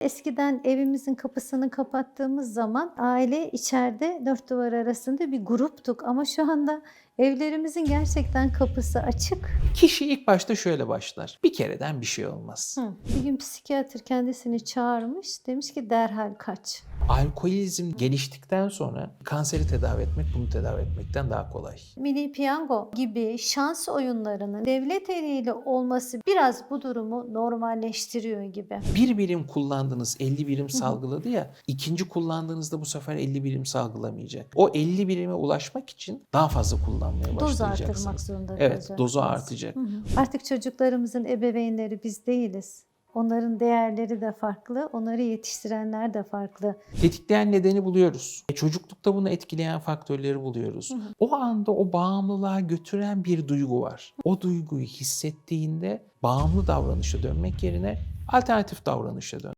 Eskiden evimizin kapısını kapattığımız zaman aile içeride dört duvar arasında bir gruptuk ama şu anda evlerimizin gerçekten kapısı açık. Kişi ilk başta şöyle başlar. Bir kereden bir şey olmaz. Hı. Bir gün psikiyatr kendisini çağırmış. Demiş ki derhal kaç. Alkolizm geliştikten sonra kanseri tedavi etmek bunu tedavi etmekten daha kolay. Milli Piyango gibi şans oyunlarının devlet eliyle olması biraz bu durumu normalleştiriyor gibi. Bir birim kullandınız 50 birim salgıladı ya ikinci kullandığınızda bu sefer 50 birim salgılamayacak. O 50 birime ulaşmak için daha fazla kullanmaya Doz başlayacaksınız. artırmak zorunda Evet dozu artacak. Hı hı. Artık çocuklarımızın ebeveynleri biz değiliz. Onların değerleri de farklı, onları yetiştirenler de farklı. Tetikleyen nedeni buluyoruz. E, çocuklukta bunu etkileyen faktörleri buluyoruz. O anda o bağımlılığa götüren bir duygu var. O duyguyu hissettiğinde bağımlı davranışa dönmek yerine alternatif davranışa dön.